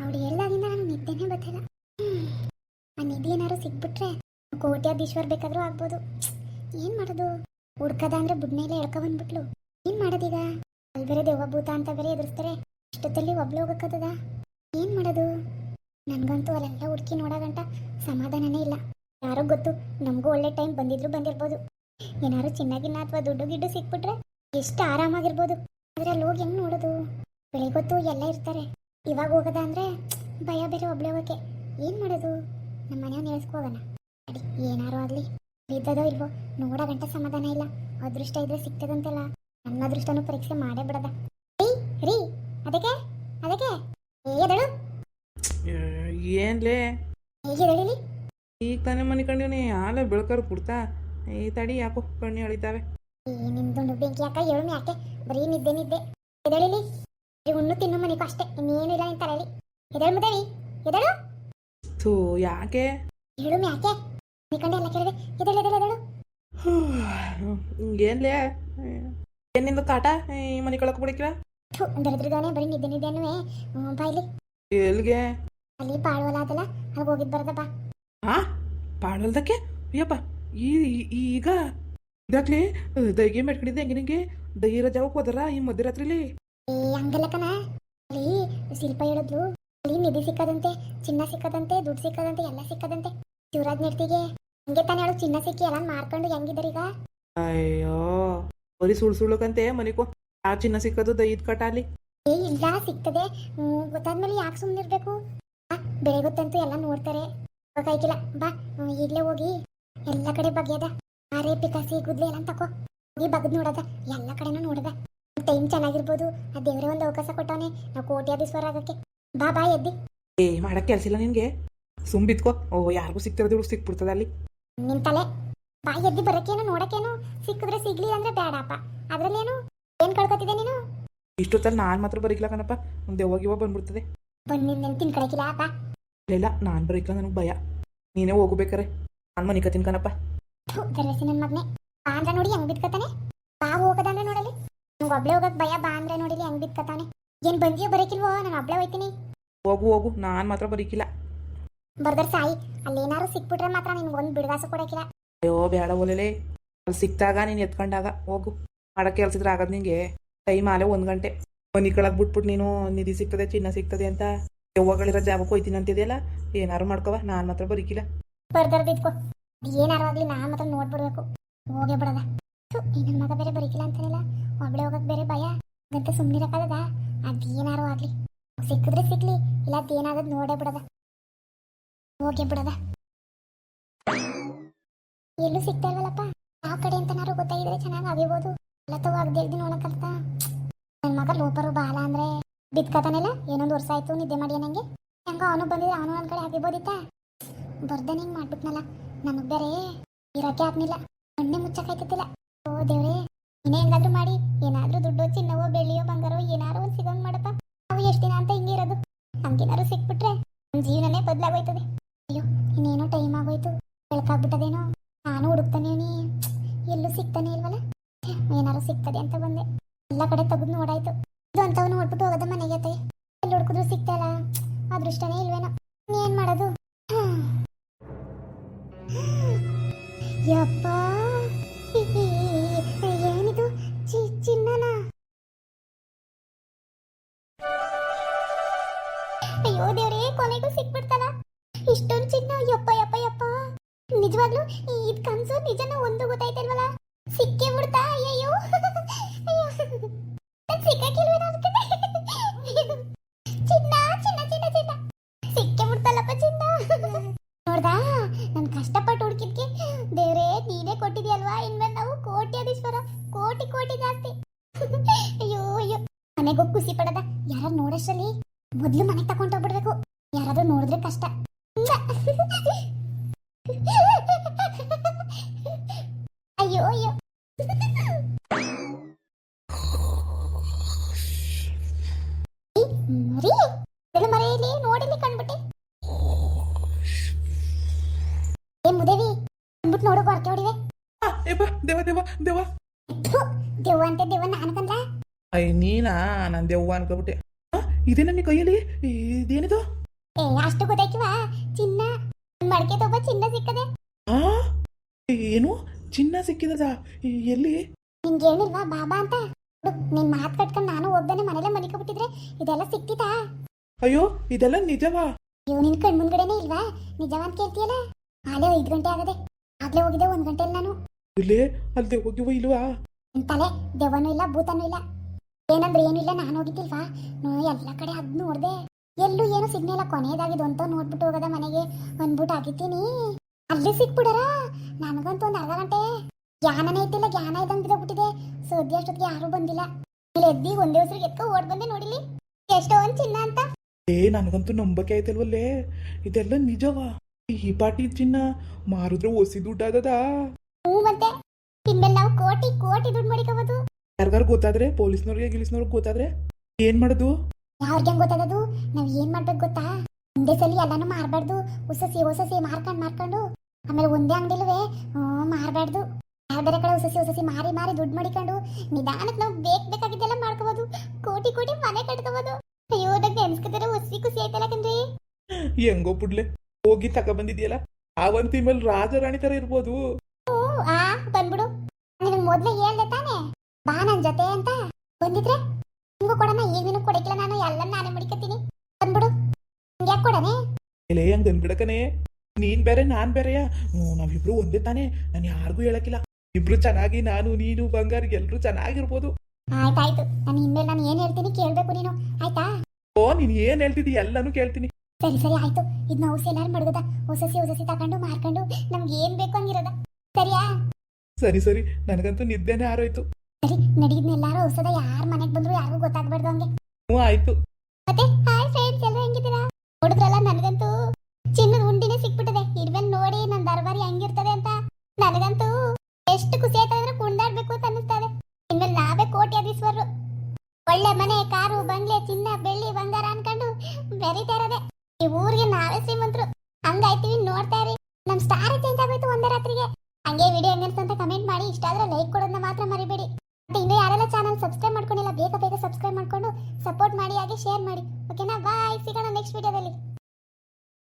ಅವಳು ಹೇಳ್ದಾಗಿಂದ ನಾನು ನಿದ್ದೆನೇ ಬರ್ತಿಲ್ಲ. ಆ ನಿಧಿ ಏನಾದ್ರು ಸಿಕ್ಬಿಟ್ರೆ ಕೋಟ್ಯಾಧೀಶ್ವರ್ ಬೇಕಾದ್ರೂ ಆಗ್ಬೋದು. ಏನ್ ಮಾಡೋದು? ಹುಡ್ಕದ ಅಂದ್ರೆ ಬುಡ್ನೆಲ್ಲ ಎಳ್ಕೊ ಬಂದ್ಬಿಟ್ಲು. ಏನ್ ಮಾಡೋದೀಗ? ಅಲ್ಲಿ ಬೇರೆ ದೇವಭೂತ ಭೂತ ಅಂತ ಬೇರೆ ಎದುರಿಸ್ತಾರೆ. ಇಷ್ಟೊತ್ತಲ್ಲಿ ಒಬ್ಳು ಹೋಗಕ್ಕದ ಏನ್ ಮಾಡೋದು? ನನ್ಗಂತೂ ಅಲ್ಲೆಲ್ಲ ಹುಡುಕಿ ನೋಡೋಗಂಟ ಸಮಾಧಾನನೇ ಇಲ್ಲ. ಯಾರೋ ಗೊತ್ತು, ನಮಗೂ ಒಳ್ಳೆ ಟೈಮ್ ಬಂದಿದ್ರು ಬಂದಿರ್ಬೋದು. ಏನಾದ್ರು ಚಿನ್ನಾಗಿನ್ನ ಅಥವಾ ದುಡ್ಡು ಗಿಡ್ಡು ಸಿಕ್ಬಿಟ್ರೆ ಎಷ್ಟು ಆರಾಮಾಗಿರ್ಬೋದು. ಆದ್ರೆ ಅಲ್ಲಿ ಹೋಗಿ ಹೆಂಗ್ ನೋಡೋದು? ಬೆಳಿಗೊತ್ತು ಎಲ್ಲ ಇರ್ತಾರೆ. ಇವಾಗ ಹೋಗದ ಅಂದ್ರೆ ಭಯ ಬೇರೆ ಒಬ್ಳೆ ಹೋಗಕ್ಕೆ ಏನ್ ಮಾಡೋದು? ನಮ್ಮ ಮನೆಯವ್ನ ಹೇಳ್ಸ್ಕೋಗೋಣ ಅಡಿ ಏನಾರು ಆಗ್ಲಿ. ಬಿದ್ದದೋ ಇಲ್ವೋ ನೋಡ ಗಂಟೆ ಸಮಾಧಾನ ಇಲ್ಲ. ಅದೃಷ್ಟ ಇದ್ರೆ ಸಿಗ್ತದಂತಲ್ಲ. ನನ್ನ ಅದೃಷ್ಟನು ಪರೀಕ್ಷೆ ಮಾಡೇ ಬಿಡದ. ರೀ ರೀ ಅದಕ್ಕೆ? ಅದಕ್ಕೆ? ಏದಳು ಏನ್ಲೇ ಹೇಗೆದಳಿಲಿ ಈಗ ತಾನೇ ಮನೆ ಕಂಡಿವ್ನಿ ಆಲೆ ಬೆಳ್ಕರ್ ಕುಡ್ತಾ. ಈ ತಡಿ ಯಾಕೋ ಕಣ್ಣು ಎಳಿತಾವೆ ಈ ನಿಮ್ದು ಬೆಂಕಿ ಯಾಕ? ಹೇಳು ಯಾಕೆ ಬರೀ ನಿದ್ದೆ ನಿದ್ದೆ. ಎದಳಿಲಿ ಹುಣ್ಣು ತಿನ್ನು ಮನಿಗೂ ಅಷ್ಟೇ ಇನ್ನೇನು ಇಲ್ಲ ನಿನ್ ತಲೆಯಲ್ಲಿ ಎದಳು ಮುದೇವಿ ಎದಳು? ಥೂ ಯಾಕೆ? ಹೇಳು ಯಾಕೆ? ನಿಕಂಡೆ ಎಲ್ಲ ಕೇಳಿದೆ. ಎದಳು ಎದಳು ಎದಳು? ಏನ್ಲೇ? ಏನಿಂದ ಕಾಟ ಈ ಮನೆ ಕಳಕ್ ಬಿಡಿಕ್ರ ಥು ದರಿದ್ರದಾನೆ ಬರೀ ನಿದ್ದೆ ನಿದ್ದೆ ಅನ್ನುವೆ ಬಾಯ್ಲಿ ಎಲ್ಗೆ? ಅಲ್ಲಿ ಪಾಳ್ವಲ ಅದಲ್ಲ ಅಲ್ಲಿ ಹೋಗಿದ್ ಬರದಪ್ಪ ಹಾ ಪಾಡಲ್ದಕ್ಕೆ ಅಯ್ಯಪ್ಪ ಈ ಈಗ? ಇದಾಗ್ಲಿ ದೈಗೆ ಮೆಟ್ಕೊಂಡಿದ್ದೆ ಹೆಂಗೆ ನಿಂಗೆ? ದೈರ ಜಾವಕ್ಕೆ ಹೋದರ ಈ ಮಧ್ಯರಾತ್ರಿಲಿ? ಏ ಹಂಗಲ್ಲ ಕಣ. ಅಲ್ಲಿ ಶಿಲ್ಪ ಹೇಳಿದ್ಲು. ಅಲ್ಲಿ ನಿಧಿ ಸಿಕ್ಕದಂತೆ ಚಿನ್ನ ಸಿಕ್ಕದಂತೆ ದುಡ್ಡು ಸಿಕ್ಕದಂತೆ ಎಲ್ಲ ಸಿಕ್ಕದಂತೆ. ಶಿವರಾಜ್ ನೆಡ್ತಿಗೆ ಹಂಗೆ ತಾನೇ ಹೇಳು ಚಿನ್ನ ಸಿಕ್ಕಿ ಎಲ್ಲ ಮಾರ್ಕೊಂಡು ಹೆಂಗಿದ್ದಾರೀಗ ಅಯ್ಯೋ ಬರೀ ಸುಳ್ ಸುಳ್ಳುಕಂತೆ ಮನಿಕೋ ಆ ಚಿನ್ನ ಸಿಕ್ಕದು ದೈದ್ ಕಟ ಅಲ್ಲಿ. ಏ ಇಲ್ಲ ಸಿಗ್ತದೆ. ಗೊತ್ತಾದ್ಮೇಲೆ ಯಾಕೆ ಸುಮ್ಮನಿರ್ಬೇಕು ಬೆಳೆ ಗೊತ್ತಂತೂ ಎಲ್ಲ ನೋಡ್ತಾರೆ. ಗೊತ್ತಾಯ್ತಿಲ್ಲ ಬಾ ಈಗಲೇ ಹೋಗಿ. ಎಲ್ಲ ಕಡೆ ಬಗ್ಗೆದ ಆರೆ ಪಿಕಾಸಿ ಗುದ್ಲೆ ಎಲ್ಲ ತಕೋ. ಹೋಗಿ ಬಗ್ದ್ ನೋಡದ. ಎಲ್ಲ ಕಡೆನೂ ನೋಡದ. ಟೈಮ್ ಚೆನ್ನಾಗಿರ್ಬೋದು? ಆ ದೇವ್ರೆ ಒಂದು ಅವಕಾಶ ಕೊಟ್ಟವನೆ. ನಾವು ಕೋಟ್ಯಾಧೀಶ್ವರ ಆಗಕ್ಕೆ ಬಾ ಬಾ ಎದ್ದಿ. ಏ ಮಾಡಕ್ ಕೆಲ್ಸ ಇಲ್ಲ ನಿನ್ಗೆ? ಸುಮ್ ಬಿತ್ಕೋ. ಓ ಯಾರಿಗೂ ಸಿಕ್ತಿರೋದು ಸಿಕ್ಬಿಡ್ತದ ಅಲ್ಲಿ. ನಿನ್ ತಲೆ. ಬಾ ಎದ್ದಿ ಬರಕ್ಕೇನು ನೋಡಕ್ಕೇನು? ಸಿಕ್ಕಿದ್ರೆ ಸಿಗ್ಲಿ ಅಂದ್ರೆ ಬೇಡಪ್ಪ ಅದ್ರಲ್ಲೇನು? ಏನ್ ಕಳ್ಕೊತಿದ್ದೆ ನೀನು? ಇಷ್ಟೊತ್ತಲ್ಲಿ ನಾನ್ ಮಾತ್ರ ಬರೀಕ್ಲ ಕಣಪ್ಪ. ಒಂದ್ ದೆವ್ವಾಗ ಬಂದ್ಬಿಡ್ತದೆ. ಬಂದ್ ನಿನ್ ತಿನ್ಕೊಳಕಿಲ್ಲ ಅಪ್ಪ ಇಲ್ಲ ನಾನ್ ಬರೀಕ್ಲ ನನಗೆ ಭಯ. ನೀನೇ ಹೋಗ್ಬೇಕಾರೆ ನಾನ್ ಮನಿಕ ತಿನ್ಕನಪ್ಪ ಥು, ದರ್ವೇಸಿ ನನ್ ಮಗ್ನೆ. ಬಾ ಅಂದ್ರೆ ನೋಡಿ ಹೆಂಗ್ ಬಿದ್ಕತಾನೆ ಬಾ ನಂಗೆ ಒಬ್ಳೆ ಹೋಗಕ್ ಭಯ ಬಾ ಅಂದ್ರೆ ನೋಡಿಲಿ ಹೆಂಗ್ ಬಿತ್ಕತಾನೆ. ಏನ್ ಬಂದಿಯೋ ಬರಕಿಲ್ವೋ? ನಾನು ಒಬ್ಳೆ ಹೋಯ್ತೀನಿ. ಹೋಗು ಹೋಗು ನಾನ್ ಮಾತ್ರ ಬರೀಕಿಲ್ಲ. ಬರ್ದರ್ ಸಾಯಿ ಅಲ್ಲೇನಾರು ಸಿಕ್ಬಿಟ್ರೆ ಮಾತ್ರ ನಿನ್ ಒಂದ್ ಬಿಡ್ಗಾಸು ಕೊಡಕಿಲ್ಲ. ಅಯ್ಯೋ ಬೇಡ ಒಲೆಲೆ ಅಲ್ಲಿ ಸಿಕ್ತಾಗ ನೀನ್ ಎತ್ಕೊಂಡಾಗ ಹೋಗು. ಮಾಡಕ್ ಕೆಲ್ಸಿದ್ರೆ ಆಗದ್ ನಿಂಗೆ. ಟೈಮ್ ಆಲೆ ಒಂದ್ ಗಂಟೆ. ಮನಿ ಕಳಕ್ ಬಿಟ್ಬಿಟ್ ನೀನು ನಿಧಿ ಸಿಗ್ತದೆ ಚಿನ್ನ ಸಿಗ್ತದೆ ಅಂತ. ಯವ್ವಗಳಿರೋ ಜಾಗಕ್ಕೆ ಹೋಯ್ತೀನಿ ಅಂತಿದೆಯಲ್ಲ ಏನಾರು ಮಾಡ್ಕೋವಾ ನಾನ್ ಮಾತ್ರ ಬರೀಕಿಲ್ಲ. ಬರ್ದರ್ ಬಿದ್ಕೋ. ಏನಾರು ಆಗ್ಲಿ ನಾನ್ ಮಾತ್ರ ನೋಡ್ಬಿಡ್ಬೇಕು. ಹೋಗೇ ಬಿಡದ. ಥು, ಈ ನನ್ ಮಗ ಬೇರೆ ಬರೀಕಿಲ್ಲ ಅಂತಾನಿಲ್ಲ. ಒಬ್ಳೆ ಹೋಗಕ್ ಬೇರೆ ಭಯ. ಗಂತ ಸುಮ್ನಿರಕ್ಕಾಗದ ಅದೇನಾರು ಆಗ್ಲಿ. ಸಿಕ್ಕಿದ್ರೆ ಸಿಕ್ಲಿ ಇಲ್ಲ ಅದೇನಾಗದ್ ನೋಡೇ ಬಿಡದ. ಹೋಗೇ ಬಿಡದ. ಎಲ್ಲೂ ಸಿಗ್ತಾ ಇಲ್ವಲ್ಲಪ್ಪ? ಯಾವ ಕಡೆ ಅಂತನಾರು ಗೊತ್ತಾಗಿದ್ರೆ ಚೆನ್ನಾಗಿ ಆಗಿರ್ಬೋದು ಎಲ್ಲ ತಗೋ ಅಗ್ದಿ ನೋಡಕ್ಕಂತ ನನ್ ಮಗ ಲೋಪರು ಬಾಲ ಅಂದ್ರೆ ಬಿದ್ಕತಾನೆಲ್ಲ ಏನೊಂದು ವರ್ಷ ಆಯ್ತು ನಿದ್ದೆ ಮಾಡಿ ನಂಗೆ ಹೆಂಗ ಅವನು ಬಂದಿದ್ರೆ ಅವನು ಒಂದ್ ಕಡೆ ಆಗಿರ್ಬೋದಿತ್ತ ಬರ್ದನ್ ಹಿಂಗ್ ಮಾಡ್ಬಿಟ್ನಲ್ಲ. ನನಗ್ ಬೇರೆ ಇರಕ್ಕೆ ಆಗ್ನಿಲ್ಲ. ಕಣ್ಣೆ ಮುಚ್ಚಕ್ಕಾಯ್ತಿಲ್ಲ ಓ ದೇವ್ರೇ. ಇನ್ನೇ ಹೆಂಗಾದ್ರೂ ಮಾಡಿ, ಏನಾದ್ರೂ ದುಡ್ಡು ಚಿನ್ನವೋ ಬೆಳ್ಳಿಯೋ ಬಂಗಾರೋ ಏನಾದ್ರು ಒಂದ್ ಸಿಗಂಗ್ ಮಾಡಪ್ಪ. ನಾವು ಎಷ್ಟು ದಿನ ಅಂತ ಹಿಂಗೆ ಇರೋದು. ಹಂಗೇನಾದ್ರು ಸಿಕ್ಬಿಟ್ರೆ ನಮ್ ಜೀವನನೇ ಬದಲಾಗೋಯ್ತದೆ. ಅಯ್ಯೋ, ಇನ್ನೇನೋ ಟೈಮ್ ಆಗೋಯ್ತು. ಬೆಳಕಾಗ್ಬಿಟ್ಟದೇನೋ. ನಾನು ಹುಡುಕ್ತಾನೆ ಎಲ್ಲೂ ಸಿಗ್ತಾನೆ ಇಲ್ವಲ್ಲ? ಏನಾರು ಸಿಗ್ತದೆ ಅಂತ ಬಂದೆ. ಎಲ್ಲ ಕಡೆ ತೆಗೆದು ನೋಡಾಯ್ತು. ಇದು ಅಂತವ್ ನೋಡ್ಬಿಟ್ಟು ಹೋಗೋದ ಮನೆಗೆ ಅತ್ತೆ. ಎಲ್ಲಿ ಹುಡುಕಿದ್ರು ಸಿಗ್ತಲ್ಲ ಅದೃಷ್ಟನೇ ಇಲ್ವೇನೋ. ಏನ್ ಮಾಡೋದು. ಯಪ್ಪ. ಅಯ್ಯೋ ದೇವ್ರೇ, ಕೊನೆಗೂ ಸಿಕ್ಬಿಡ್ತಲ್ಲ? ಇಷ್ಟೊಂದು ಚಿನ್ನ, ಯಪ್ಪ ಯಪ್ಪ ಯಪ್ಪ. ನಿಜವಾಗ್ಲೂ ಇದ್ ಕನ್ಸು ನಿಜನ ಒಂದು ಗೊತ್ತಾಯ್ತಲ್ವಲ್ಲ ಸಿಕ್ಕೇ ಬಿಡ್ತಾ, ಅಯ್ಯಯ್ಯೋ. ಚಿನ್ನ ಚಿನ್ನ ಚಿನ್ನ ಚಿನ್ನ. ಸಿಕ್ಕೇ ಬಿಡ್ತಲ್ಲಪ್ಪ ಚಿನ್ನ. ನೋಡ್ದಾ, ನಾನು ಕಷ್ಟಪಟ್ಟು ಹುಡುಕಿದ್ಕೆ. ದೇವ್ರೇ, ನೀನೇ ಕೊಟ್ಟಿದ್ಯಲ್ವಾ? ಇನ್ಮೇಲೆ ನಾವು ಕೋಟ್ಯಾಧೀಶ್ವರ, ಕೋಟಿ ಕೋಟಿ ಜಾಸ್ತಿ. ಅಯ್ಯೋ ಅಯ್ಯೋ. ಮನೆಗೋಗಿ ಖುಷಿ ಪಡದ. ಯಾರು ನೋಡಷ್ಟರಲ್ಲಿ? ಮೊದ್ಲು ಮನೆಗೆ ತಗೊಂಡು ಹೋಗ್ಬಿಡ್ಬೇಕು. ಯಾರಾದ್ರೂ ನೋಡಿದ್ರೆ ಕಷ್ಟ. ಅಯ್ಯೋ ಅಯ್ಯೋ. ಮರೆಯಲ್ಲಿ ನೋಡಿಲಿ ಕಂಡ್ಬಿಟ್ಟೆ. ಏ ಮುದೇವಿ ಅಂದ್ಬಿಟ್ಟು ನೋಡೋ ಹೊಡಿವೆ. ದೇವ ದೇವ ದೇವ ಥು, ದೆವ್ವ ಅಂತ ದೆವ್ವ ನಾನು ಕಂದ ಅಯ್ಯ ನೀನಾ? ನಾನು ದೆವ್ವ ಅನ್ಕೊಬಿಟ್ಟೆ. ಇದೇ ನಿಮ್ಮ ಕೈಯಲ್ಲಿ? ಇದೇನಿದು? ಏ ಅಷ್ಟು ಗೊತ್ತಾಯ್ಕಿವ ಚಿನ್ನ. ಮಡಕೆ ತುಂಬ ಚಿನ್ನ ಸಿಕ್ಕದೆ. ಆ? ಏನು? ಚಿನ್ನ ಸಿಕ್ಕಿದದ? ಎಲ್ಲಿ? ನಿಂಗೆ ಹೇಳಿಲ್ವಾ ಬಾಬಾ ಅಂತ? ನಿನ್ ಮಾತ್ ಕಟ್ಕೊಂಡು ನಾನು ಹೋಗ್ದಾನೆ ಮನೇಲೆ ಮಲಿಕೊಬಿಟ್ಟಿದ್ರೆ ಇದೆಲ್ಲ ಸಿಕ್ತಿತಾ ಅಯ್ಯೋ ಇದೆಲ್ಲ ನಿಜವಾ? ಅಯ್ಯೋ ನಿನ್ ಕಣ್ ಮುಂದ್ಗಡೆನೆ ಇಲ್ವಾ? ನಿಜವಾ ಅಂತ ಕೇಳ್ತೀಯಲ್ಲ? ಆಲೇ ಐದು ಗಂಟೆ ಆಗದೆ. ಆಗ್ಲೇ ಹೋಗಿದ್ದೆ ಒಂದ್ ಗಂಟೆಲಿ ನಾನು. ಇಲ್ಲೇ ಅಲ್ದೆ ಹೋಗಿವ ಇಲ್ವಾ? ನಿನ್ ತಲೆ ದೆವ್ವನೂ ಇಲ್ಲ ಭೂತನೂ ಇಲ್ಲ. ಏನಂದ್ರೆ ಏನಿಲ್ಲ ಇಲ್ಲ ನಾನು ಹೋಗಿದ್ದಿಲ್ವಾ? ಎಲ್ಲ ಕಡೆ ಅದ್ ನೋಡ್ದೆ. ಎಲ್ಲೂ ಏನು ಸಿಗ್ನಿಲ್ಲ ಕೊನೆಯದಾಗಿದ್ದು ಅಂತ ನೋಡ್ಬಿಟ್ಟು ಹೋಗದ ಮನೆಗೆ. ಅಂದ್ಬಿಟ್ಟು ಆಗಿದ್ದೀನಿ. ಅಲ್ಲಿ ಸಿಕ್ಬಿಡರ? ನನಗಂತೂ ಒಂದು ಅರ್ಧ ಗಂಟೆ. ಜ್ಞಾನನೇ ಇದ್ದಿಲ್ಲ ಜ್ಞಾನ ಇದ್ದಂಗೆ ಬಿಟ್ಟಿದೆ ಸದ್ಯ ಅಷ್ಟೊತ್ತಿಗೆ ಯಾರೂ ಬಂದಿಲ್ಲ. ಇಲ್ಲಿ ಎದ್ದಿ ಒಂದೇ ಹೆಸರು ಎತ್ಕೊ ಓಡ್ ಬಂದೆ ನೋಡಿಲಿ ಎಷ್ಟೊಂದು ಚಿನ್ನ ಅಂತ. ಏ ನನಗಂತೂ ನಂಬಕೆ ಆಯ್ತಲ್ವಲ್ಲೇ? ಇದೆಲ್ಲ ನಿಜವಾ? ಈ ಪಾಟಿ ಚಿನ್ನ ಮಾರಿದ್ರೆ ಒಸಿ ದುಡ್ಡಾದದ? ಹ್ಞೂ ಮತ್ತೆ. ಇನ್ಮೇಲೆ ನಾವು ಕೋಟಿ ಕೋಟಿ ದುಡ್ಡು ಮಾಡಿಕೋಬೋದು. ಯಾರಿಗಾರು ಗೊತ್ತಾದ್ರೆ ಪೊಲೀಸ್ನವ್ರಿಗೆ ಗಿಲಿಸ್ನವ್ರಿಗೆ ಗೊತ್ತಾದ್ರೆ ಏನ್ ಮಾಡೋದು? ಯಾವ್ರಿಗೆ ಗೊತ್ತಾಗದು ನಾವ್ ಏನ್ ಮಾಡ್ಬೇಕು ಗೊತ್ತಾ? ಒಂದೇ ಸಲ ಎಲ್ಲಾನು ಮಾರ್ಬಾರ್ದು. ಉಸಸಿ ಉಸಸಿ ಮಾರ್ಕೊಂಡ್ ಮಾರ್ಕೊಂಡು ಆಮೇಲೆ ಒಂದೇ ಅಂಗಡಿಲುವೆ ಮಾರ್ಬಾರ್ದು. ಬೇರೆ ಕಡೆ ಉಸಸಿ ಉಸಸಿ ಮಾರಿ ಮಾರಿ ದುಡ್ಡು ಮಾಡಿಕೊಂಡು ನಿಧಾನಕ್ಕೆ ನಾವು ಬೇಕ್ ಬೇಕಾಗಿದ್ದೆಲ್ಲ ಮಾಡ್ಕೋಬಹುದು ಕೋಟಿ ಕೋಟಿ ಮನೆ ಕಟ್ಕೋಬಹುದು ಅಯ್ಯೋ ನಂಗೆ ಅನ್ಸ್ಕೊತಾರೆ ಉಸಿ ಖುಷಿ ಆಯ್ತಲ್ಲ ಕಣ್ರಿ. ಹೆಂಗೋ ಪುಡ್ಲೆ ಹೋಗಿ ತಕ ಬಂದಿದ್ಯಲ್ಲ? ಅವಂತಿ ಮೇಲೆ ರಾಜರಾಣಿ ತರ ಇರ್ಬೋದು. ಆ ಬಂದ್ಬಿಡು. ನಿನಗೆ ಮೊದ್ಲೇ ಹೇಳ್ದೆ ಬಾ ನನ್ ಜೊತೆ ಅಂತ ಬಂದಿದ್ರೆ ನಿಂಗೂ ಕೊಡಣ ಈಗ ನಿನಗೆ ಕೊಡಕ್ಕಿಲ್ಲ ನಾನು ಎಲ್ಲ ನಾನೇ ಮಡಿಕತ್ತೀನಿ. ಬಂದ್ಬಿಡು. ಯಾಕೆ ಕೊಡನೆ? ಎಲೆ ಹಂಗ ಅನ್ಬಿಡಕನೆ ನೀನ್ ಬೇರೆ ನಾನ್ ಬೇರೆಯಾ? ಹ್ಞೂ ನಾವಿಬ್ರು ಒಂದೇ ತಾನೇ. ನಾನು ಯಾರಿಗೂ ಹೇಳಕ್ಕಿಲ್ಲ. ಇಬ್ರು ಚೆನ್ನಾಗಿ ನಾನು ನೀನು ಬಂಗಾರ ಎಲ್ರು ಚೆನ್ನಾಗಿರ್ಬೋದು. ಆಯ್ತಾಯ್ತು. ನಾನು ಇನ್ಮೇಲೆ ನಾನು ಏನ್ ಹೇಳ್ತೀನಿ ಕೇಳ್ಬೇಕು ನೀನು. ಆಯ್ತಾ? ಓ ನೀನ್ ಏನ್ ಹೇಳ್ತಿದ್ದಿ? ಎಲ್ಲಾನು ಕೇಳ್ತೀನಿ. ಸರಿ ಸರಿ ಆಯ್ತು. ಇದನ್ನ ಔಷಧಿ ಎಲ್ಲಾರು ಮಡಗದ ಹೊಸಸಿ ಹೊಸಸಿ ತಕೊಂಡು ಮಾರ್ಕೊಂಡು ನಮ್ಗೆ ಏನ್ ಬೇಕು ಹಂಗಿರೋದ. ಸರಿಯಾ? ಸರಿ ಸರಿ. ನನಗಂತೂ ನಿದ್ದೆನೆ ಆರೋಯ್ತು ನಡೀದ್ನೆಲ್ಲಾರು ಔಷಧ ಯಾರ ಮನೆಗೆ ಬಂದ್ರು ಯಾರಿಗೂ ಗೊತ್ತಾಗ್ಬಾರ್ದು ಹಂಗೆ. ಹ್ಞೂ ಆಯ್ತು. ಮತ್ತೆ ಹಾಯ್ ಫ್ರೆಂಡ್ಸ್ ಎಲ್ಲರೂ ಹೆಂಗಿದ್ದೀರಾ? ನೋಡಿದ್ರಲ್ಲ ನನಗಂತೂ ಚಿನ್ನದ ಉಂಡಿನೇ ಸಿಕ್ಬಿಟ್ಟಿದೆ. ಇನ್ಮೇಲೆ ನೋಡಿ ನನ್ನ ದರ್ಬಾರಿ ಹೆಂಗಿರ್ತದೆ ಅಂತ. ನನಗಂತೂ ಎಷ್ಟು ಖುಷಿ ಆಯ್ತದೆ ಅಂದ್ರೆ ಕುಣಿದಾಡ್ಬೇಕು ಅಂತ ಅನ್ನಿಸ್ತದೆ. ಇನ್ಮೇಲೆ ನಾವೇ ಕೋಟ್ಯಾಧೀಶ್ವರರು. ಒಳ್ಳೆ ಮನೆ ಕಾರು ಬಂಗ್ಲೆ ಚಿನ್ನ ಬೆಳ್ಳಿ ಬಂಗಾರ ಅನ್ಕೊಂಡು ಬೆರಿತಾ ಇರೋದೆ. ಈ ಊರಿಗೆ ನಾವೇ ಶ್ರೀಮಂತರು. ಹಂಗಾಯ್ತೀವಿ ನೋಡ್ತಾ ಇರಿ. ನಮ್ ಸ್ಟಾರ್ ಚೇಂಜ್ ಆಗೋಯ್ತು ಒಂದೇ ರಾತ್ರಿಗೆ. ಹಂಗೆ ವಿಡಿಯೋ ಹೆಂಗಿರ್ತಂತ ಅಂತ ಕಮೆಂಟ್ ಮಾಡಿ. ಇಷ್ಟ ಆದ್ರೆ ಲೈಕ್ ಕೊಡೋದನ್ನ ಮಾತ್ರ ಮರಿ ಮತ್ತೆ ಇನ್ನೂ ಯಾರೆಲ್ಲ ಚಾನಲ್ ಸಬ್ಸ್ಕ್ರೈಬ್ ಮಾಡ್ಕೊಂಡಿಲ್ಲ, ಬೇಗ ಬೇಗ ಸಬ್ಸ್ಕ್ರೈಬ್ ಮಾಡ್ಕೊಂಡು ಸಪೋರ್ಟ್ ಮಾಡಿ, ಹಾಗೆ ಶೇರ್ ಮಾಡಿ. ಓಕೆನಾ ಬಾಯ್ ಸಿಗೋಣ ನೆಕ್ಸ್ಟ್ ವಿಡಿಯೋದಲ್ಲಿ